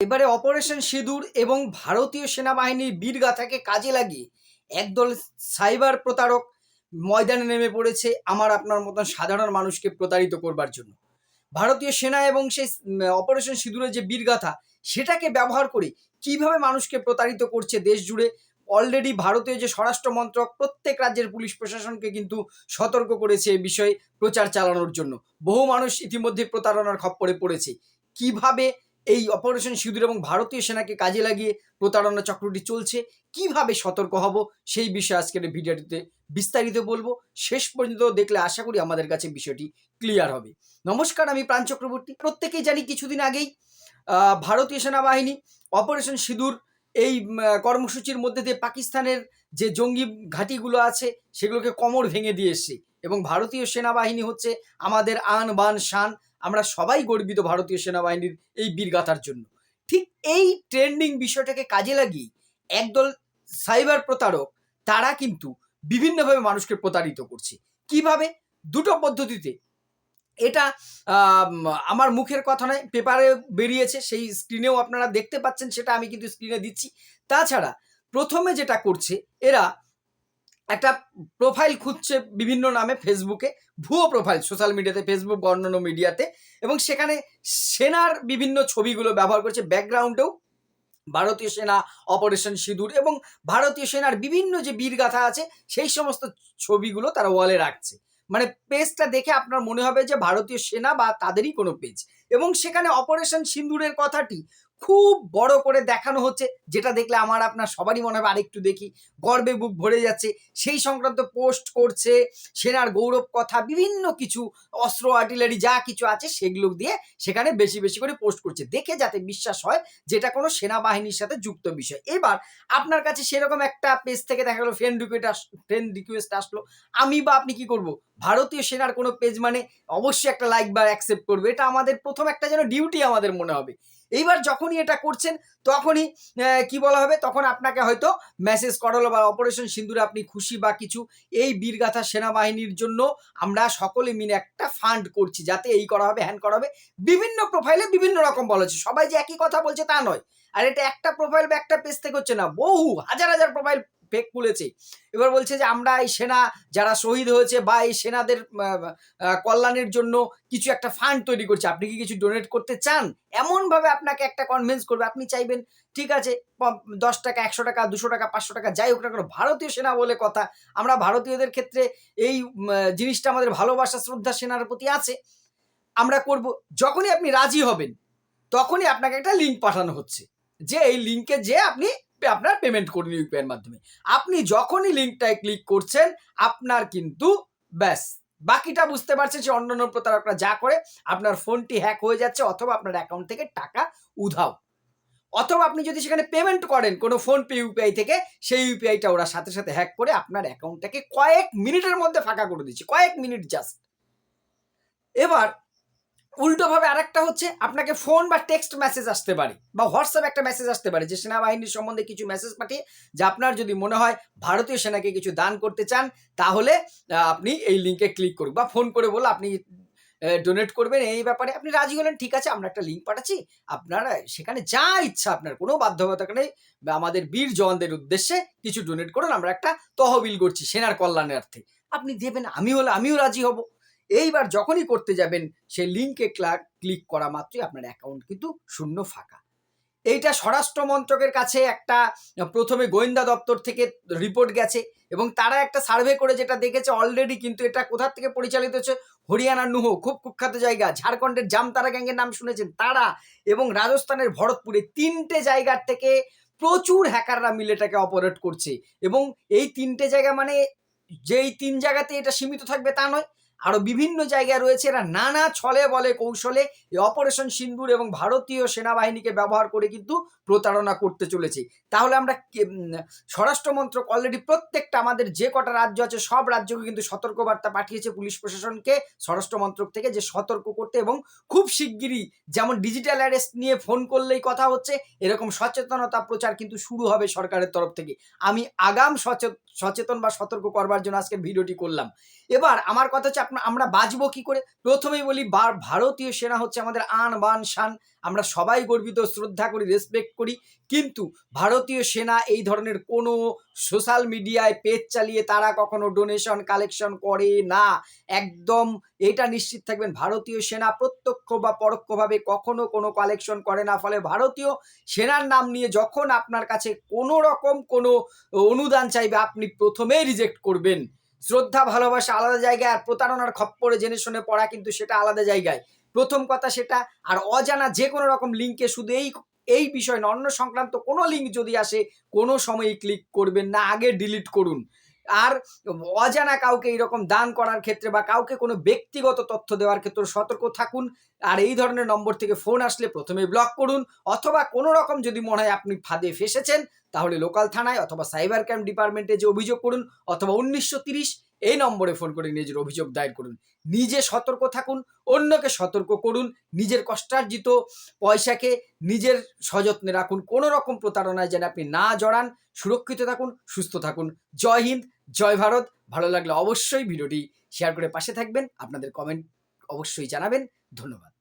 এবারে অপারেশন সিঁদুর এবং ভারতীয় সেনাবাহিনীর বীরগাথাকে কাজে লাগিয়ে একদল সাইবার প্রতারক ময়দানে নেমে পড়েছে আমার আপনার মতন সাধারণ মানুষকে প্রতারিত করবার জন্য। ভারতীয় সেনা এবং সেই অপারেশন সিঁদুরের যে বীরগাথা, সেটাকে ব্যবহার করে কীভাবে মানুষকে প্রতারিত করছে দেশ জুড়ে? অলরেডি ভারতীয় যে স্বরাষ্ট্র মন্ত্রক, প্রত্যেক রাজ্যের পুলিশ প্রশাসনকে কিন্তু সতর্ক করেছে এ বিষয়ে প্রচার চালানোর জন্য। বহু মানুষ ইতিমধ্যে প্রতারণার খপ্পরে পড়েছে। কীভাবে এই অপারেশন সিঁদুর এবং ভারতীয় সেনাকে কাজে লাগিয়ে প্রতারণা চক্রটি চলছে, কীভাবে সতর্ক হব সেই বিষয়ে আজকের ভিডিওটিতে বিস্তারিত বলব। শেষ পর্যন্ত দেখলে আশা করি আমাদের কাছে বিষয়টি ক্লিয়ার হবে। নমস্কার, আমি প্রাণ চক্রবর্তী। প্রত্যেকেই জানি কিছুদিন আগেই ভারতীয় সেনাবাহিনী অপারেশন সিঁদুর এই কর্মসূচির মধ্যে দিয়ে পাকিস্তানের যে জঙ্গি ঘাঁটিগুলো আছে, সেগুলোকে কোমর ভেঙে দিয়ে এসছে। এবং ভারতীয় সেনাবাহিনী হচ্ছে আমাদের আন বান শান। আমরা সবাই গর্বিত ভারতীয় সেনাবাহিনীর এই বীরগাথার জন্য। ঠিক এই ট্রেন্ডিং বিষয়টাকে কাজে লাগিয়ে একদল সাইবার প্রতারক, তারা কিন্তু বিভিন্নভাবে মানুষকে প্রতারিত করছে। কীভাবে? দুটো পদ্ধতিতে। এটা আমার মুখের কথা নয়, পেপারে বেরিয়েছে, সেই স্ক্রিনেও আপনারা দেখতে পাচ্ছেন, সেটা আমি কিন্তু স্ক্রিনে দিচ্ছি। তাছাড়া প্রথমে যেটা করছে, এরা একটা প্রোফাইল খুঁজছে বিভিন্ন নামে ফেসবুকে ভুয়ো প্রোফাইল সোশ্যাল মিডিয়াতে ফেসবুক বা অন্যান্য মিডিয়াতে এবং সেখানে সেনার বিভিন্ন ছবিগুলো ব্যবহার করছে। ব্যাকগ্রাউন্ডেও ভারতীয় সেনা অপারেশন সিঁদুর এবং ভারতীয় সেনার বিভিন্ন যে বীরগাথা আছে, সেই সমস্ত ছবিগুলো তারা ওয়ালে রাখছে। মানে পেজটা দেখে আপনার মনে হবে যে ভারতীয় সেনা বা তাদেরই কোনো পেজ এবং সেখানে অপারেশন সিন্দুরের কথাটি খুব বড় করে দেখানো হচ্ছে, যেটা দেখলে আমার আপনার সবারই মনে হবে আরেকটু দেখি। গর্বে বুক ভরে যাচ্ছে। সেই সংক্রান্ত পোস্ট করছে সেনার গৌরব কথা, বিভিন্ন কিছু অস্ত্র, আর্টিলারি যা কিছু আছে সেগুলো দিয়ে সেখানে বেশি বেশি করে পোস্ট করছে। দেখে যাতে বিশ্বাস হয় যেটা কোনো সেনাবাহিনীর সাথে যুক্ত বিষয়। এবার আপনার কাছে সেরকম একটা পেজ থেকে দেখা গেলো ফ্রেন্ড রিকোয়েস্ট ফ্রেন্ড রিকোয়েস্ট আসলো। আমি বা আপনি কি করব? ভারতীয় সেনার কোনো পেজ মানে অবশ্যই একটা লাইক বা অ্যাকসেপ্ট করবে। এটা আমাদের প্রথম একটা যেন ডিউটি আমাদের মনে হবে। এইবার যখনই এটা করছেন, তখনই কি বলা হবে? তখন আপনাকে হয়তো মেসেজ করালো বা অপারেশন সিন্দুরে আপনি খুশি বা কিছু। এই বীরগাথা সেনাবাহিনীর জন্য আমরা সকলে মিলে একটা ফান্ড করছি যাতে এই করা হবে, হ্যান করা হবে। বিভিন্ন প্রোফাইলে বিভিন্ন রকম বলা হচ্ছে। সবাই যে একই কথা বলছে তা নয়। আর এটা একটা প্রোফাইল বা একটা পেজ থেকে হচ্ছে না। বহু, হাজার হাজার প্রোফাইল ফেক খুলেছে এবার বলছে যে, আমরা এই সেনা, যারা শহীদ হয়েছে বা এই সেনাদের কল্যাণের জন্য কিছু একটা ফান্ড তৈরি করছে, আপনি কি কিছু ডোনেট করতে চান? এমনভাবে আপনাকে একটা কনভিন্স করবে, আপনি চাইবেন, ঠিক আছে দশ টাকা, একশো টাকা, দুশো টাকা, পাঁচশো টাকা, যাই হোক না কেন, ভারতীয় সেনা বলে কথা। আমরা ভারতীয়দের ক্ষেত্রে এই জিনিসটা আমাদের ভালোবাসা, শ্রদ্ধা সেনার প্রতি আছে। আমরা করব, যখনই আপনি রাজি হবেন, তখনই আপনাকে একটা লিঙ্ক পাঠানো হচ্ছে। যে এই লিঙ্কে যে আপনি আপনার পেমেন্ট করুন ইউপিআইয়ের মাধ্যমে। আপনি যখনই লিঙ্কটায় ক্লিক করছেন, আপনার কিন্তু ব্যাস। বাকিটা বুঝতে পারছেন যে অন্যান্য প্রতারকরা যা করে, আপনার ফোনটি হ্যাক হয়ে যাচ্ছে অথবা আপনার অ্যাকাউন্ট থেকে টাকা উধাও। অথবা আপনি যদি সেখানে পেমেন্ট করেন কোনো ফোন পে ইউপিআই থেকে, সেই ইউপিআইটা ওরা সাথে সাথে হ্যাক করে আপনার অ্যাকাউন্টটাকে কয়েক মিনিটের মধ্যে ফাঁকা করে দিচ্ছে। কয়েক মিনিট জাস্ট এবার উল্টোভাবে আরেকটা হচ্ছে আপনাকে ফোন বা টেক্সট মেসেজ আসতে পারে বা হোয়াটসঅ্যাপ একটা মেসেজ আসতে পারে যে সেনাবাহিনীর সম্বন্ধে কিছু মেসেজ পাঠিয়ে, যে আপনার যদি মনে হয় ভারতীয় সেনাকে কিছু দান করতে চান, তাহলে আপনি এই লিঙ্কে ক্লিক করুন বা ফোন করে বলে আপনি ডোনেট করবেন এই ব্যাপারে। আপনি রাজি হলেন, ঠিক আছে, আমরা একটা লিঙ্ক পাঠাচ্ছি। আপনারা সেখানে যা ইচ্ছা, আপনার কোনো বাধ্যবাধকতা নেই। আমাদের বীর জওয়ানদের উদ্দেশ্যে কিছু ডোনেট করুন, আমরা একটা তহবিল করছি সেনার কল্যাণার্থে। আপনি দেবেন আমি হলে আমিও রাজি হব। এইবার যখনই করতে যাবেন সেই লিঙ্কে ক্লিক করা মাত্রই আপনার অ্যাকাউন্ট কিন্তু শূন্য ফাঁকা। এইটা স্বরাষ্ট্র মন্ত্রকের কাছে একটা, প্রথমে গোয়েন্দা দপ্তর থেকে রিপোর্ট গেছে এবং তারা একটা সার্ভে করে যেটা দেখেছে অলরেডি কিন্তু এটা কোথা থেকে পরিচালিত হচ্ছে? হরিয়ানার নুহ, খুব কুখ্যাত জায়গা, ঝাড়খণ্ডের জামতারা গ্যাংয়ের নাম শুনেছেন তারা এবং রাজস্থানের ভরতপুরে তিনটে জায়গার থেকে প্রচুর হ্যাকাররা মিলে এটাকে অপারেট করছে এবং এই তিনটে জায়গা মানে যেই তিন জায়গাতে এটা সীমিত থাকবে তা নয় আরও বিভিন্ন জায়গায় রয়েছে। এরা নানা ছলে বলে কৌশলে এই অপারেশন সিন্দুর এবং ভারতীয় সেনাবাহিনীকে ব্যবহার করে কিন্তু প্রতারণা করতে চলেছে। তাহলে আমরা কে- উম, স্বরাষ্ট্র মন্ত্রক অলরেডি প্রত্যেকটা আমাদের যে কটা রাজ্য আছে সব রাজ্যকে কিন্তু সতর্কবার্তা পাঠিয়েছে পুলিশ প্রশাসনকে স্বরাষ্ট্র মন্ত্রক থেকে যে সতর্ক করতে এবং খুব শিগগিরই যেমন ডিজিটাল অ্যারেস্ট নিয়ে ফোন করলেই কথা হচ্ছে এরকম সচেতনতা প্রচার কিন্তু শুরু হবে সরকারের তরফ থেকে। আমি আগাম সচেত- সচেতন বা সতর্ক করবার জন্য আজকে ভিডিওটি করলাম। এবার আমার কথা হচ্ছে আমরা বাঁচবো কি করে? প্রথমেই বলি ভারতীয় সেনা হচ্ছে আমাদের আন, বান, শান। আমরা সবাই গর্বিত, শ্রদ্ধা করি রেসপেক্ট করি। কিন্তু ভারতীয় সেনা এই ধরনের কোনো সোশ্যাল মিডিয়ায় পেজ চালিয়ে তারা কখনো ডোনেশন কালেকশন করে না। একদম এটা নিশ্চিত থাকবেন, ভারতীয় সেনা প্রত্যক্ষ বা পরোক্ষভাবে কখনো কোনো কালেকশন করে না। ফলে ভারতীয় সেনার নাম নিয়ে যখন আপনার কাছে কোনো রকম কোনো অনুদান চাইবে, আপনি প্রথমেই রিজেক্ট করবেন। শ্রদ্ধা, ভালোবাসা আলাদা জায়গায় আর প্রতারণার খপ্পরে জেনে শুনে পড়া কিন্তু সেটা আলাদা জায়গায়। প্রথম কথা সেটা, আর অজানা যে কোনো রকম লিঙ্কে শুধু এই এই বিষয় অন্য সংক্রান্ত কোনো লিঙ্ক যদি আসে, কোনো সময়ই ক্লিক করবেন না, আগে ডিলিট করুন। আর অজানা কাউকে এইরকম দান করার ক্ষেত্রে বা কাউকে কোনো ব্যক্তিগত তথ্য দেওয়ার ক্ষেত্রে সতর্ক থাকুন। আর এই ধরনের নম্বর থেকে ফোন আসলে প্রথমে ব্লক করুন, অথবা কোনো রকম যদি মনে হয় আপনি ফাঁদে ফেসেছেন তাহলে লোকাল থানায় অথবা সাইবার ক্রাইম ডিপার্টমেন্টে যে অভিযোগ করুন অথবা উনিশশো এই নম্বরে ফোন করে নিজের অভিযোগ দায়ের করুন। নিজে সতর্ক থাকুন, অন্যকে সতর্ক করুন, নিজের কষ্টার্জিত পয়সাকে নিজের সযত্নে রাখুন কোনো রকম প্রতারণায় যেন আপনি না জড়ান, সুরক্ষিত থাকুন, সুস্থ থাকুন। জয় হিন্দ, জয় ভারত। ভালো লাগলে অবশ্যই ভিডিওটি শেয়ার করে পাশে থাকবেন। আপনাদের কমেন্ট অবশ্যই জানাবেন। ধন্যবাদ।